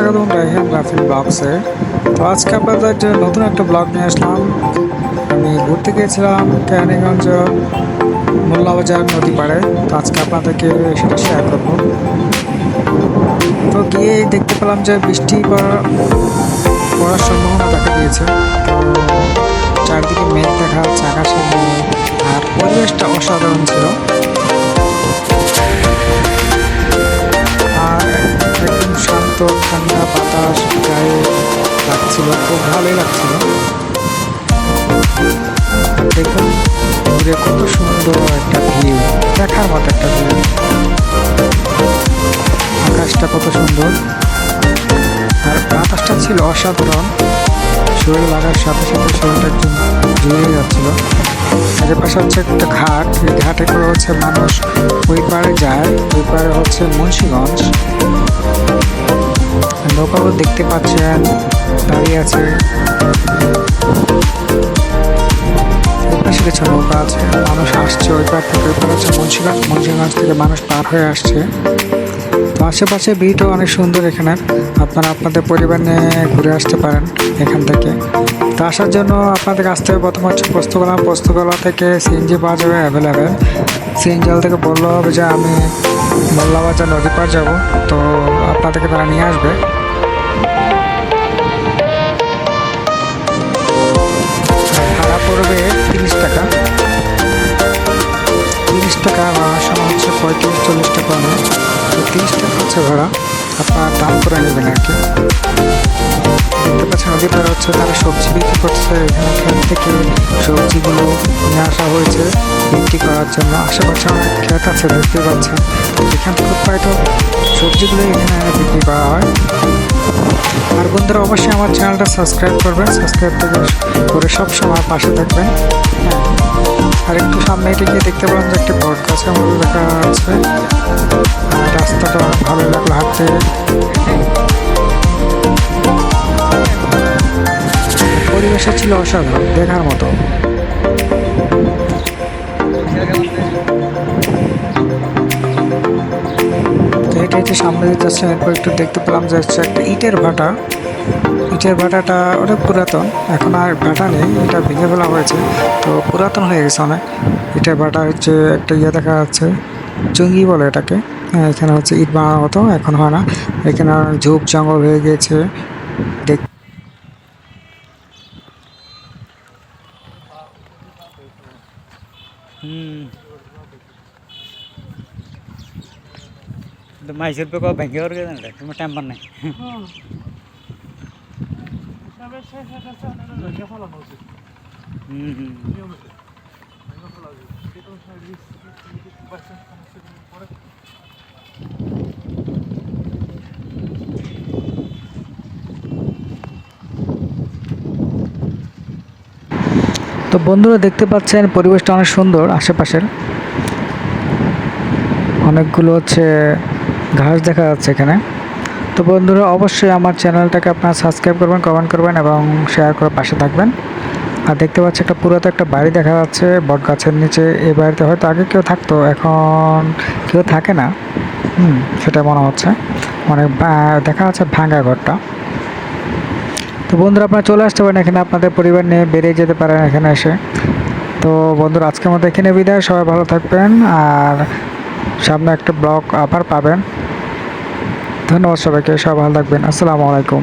স্বাগতম রাইহান রাফিল ব্লগসে তো আজকে আপনাদের জন্য নতুন একটা ব্লগ নিয়ে আসলাম। আমি ঘুরতে গিয়েছিলাম কেরানীগঞ্জ, মোল্লাবাজার নদী পাড়ে। তো আজকে আপনাদেরকে সেটা শেয়ার করব। তো গিয়ে দেখতে পেলাম যে বৃষ্টি পড়া- পড়ার সম্ভাবনা দেখা দিয়েছে। তো চারদিকে মেঘ দেখা যাচ্ছে আকাশে মেঘ, আর পরিবেশটা অসাধারণ ছিল। শান্ত ঠান্ডা বাতাস গায়ে লাগছিল, খুব ভালোই লাগছিল। দেখুন, দূরে কত সুন্দর একটা ভিউ দেখার মতো একটা ভিউ আকাশটা কত সুন্দর। আর বাতাসটা ছিল অসাধারণ। শরীর লাগার সাথে সাথে শরীরটা একদম জুড়ে যাচ্ছিল। আশেপাশে হচ্ছে একটা ঘাট। এই ঘাটে করে হচ্ছে মানুষ ওই পারে যায়। ওই পারে হচ্ছে মুন্সিগঞ্জ। নৌকাগুলো দেখতে পাচ্ছেন দাঁড়িয়ে আছে। কিছু নৌকা আছে। মানুষ আসছে, ওই পার থেকে মুন্সিগঞ্জ মুন্সিগঞ্জ থেকে মানুষ পার হয়ে আসছে। তো আশেপাশে ভিউটাও অনেক সুন্দর এখানে। আপনারা আপনাদের পরিবার নিয়ে ঘুরে আসতে পারেন এখান থেকে। তো আসার জন্য আপনাদের আসতে হবে প্রথম হচ্ছে পোস্তকলা পোস্তকলা থেকে সিএনজি পাওয়া যাবে অ্যাভেলেবেল সিএনজিএল থেকে বলল হবে যে আমি মোল্লাবাজার নদী পার যাব। তো আপনাদেরকে তারা নিয়ে আসবে। ভাড়া পড়বে তিরিশ টাকা। তিরিশ টাকা ভাড়ার সময় হচ্ছে পঁয়ত্রিশ, চল্লিশ টাকা তো তিরিশ টাকা হচ্ছে ভাড়া। আপনার দাম করে নেবেন আর কি। পাচ্ছেন হচ্ছে তারা সবজি বিক্রি করছে এখানে ক্ষেত থেকে সবজিগুলো নিয়ে আসা হয়েছে, বিক্রি করার জন্য। আশেপাশে অনেক ক্ষেত আছে, দেখতে পাচ্ছেন। এখান থেকে উৎপাদিত সবজিগুলো এখানে বিক্রি করা হয়। আর বন্ধুরা, অবশ্যই আমার চ্যানেলটা সাবস্ক্রাইব করবেন। সাবস্ক্রাইব করে সব সময় পাশে থাকবেন। হ্যাঁ। আর একটু সামনে এটা গিয়ে দেখতে পেলাম যে একটি বট গাছের মতো দেখা আর রাস্তাটা ভালো লাগল হাঁটতে। পরিবেশটা ছিল অসাধারণ। দেখার মতো। এটা হচ্ছে সামনে যাচ্ছে এরপর একটু দেখতে পেলাম যে হচ্ছে একটা ইটের ভাটা। ইটের ভাটাটা অনেক পুরাতন এখন আর ভাটা নেই এটা ভেঙে ফেলা হয়েছে। তো পুরাতন হয়ে গেছে অনেক। ইটের ভাটা হচ্ছে একটা ইয়ে দেখা যাচ্ছে চুঙ্গি বলে এটাকে। হ্যাঁ, এখানে হচ্ছে ইট বানানো হতো এখন হয় না। এখানে ঝোপ জঙ্গল হয়ে গিয়েছে দেখ ಮೈಸೂರು ಬೇಕು ಬೆಂಗಳೂರು ಕದಂಡೆ ತುಂಬ ಟೆಂಪರ್ನೆ ಹ್ಞೂ তো বন্ধুরা দেখতে পাচ্ছেন, পরিবেশটা অনেক সুন্দর আশেপাশের। অনেকগুলো হচ্ছে ঘাস দেখা যাচ্ছে এখানে। তো বন্ধুরা অবশ্যই আমার চ্যানেলটাকে আপনারা সাবস্ক্রাইব করবেন, কমেন্ট করবেন এবং শেয়ার করে পাশে থাকবেন। আর দেখতে পাচ্ছি একটা পুরাতো একটা বাড়ি দেখা যাচ্ছে, বট গাছের নিচে এই বাড়িতে হয়তো আগে কেউ থাকতো, এখন কেউ থাকে না। হুম, সেটা মনে হচ্ছে। অনেক দেখা যাচ্ছে ভাঙা ঘরটা। তো বন্ধুরা, আপনারা চলে আসতে পারেন এখানে। আপনাদের পরিবার নিয়ে বেরিয়ে যেতে পারেন এখানে এসে। তো বন্ধুরা, আজকের মতো এখানে বিদায়। সবাই ভালো থাকবেন আর সামনে একটা ব্লগ আবার পাবেন। ধন্যবাদ সবাইকে। সবাই ভালো থাকবেন। আসসালামু আলাইকুম।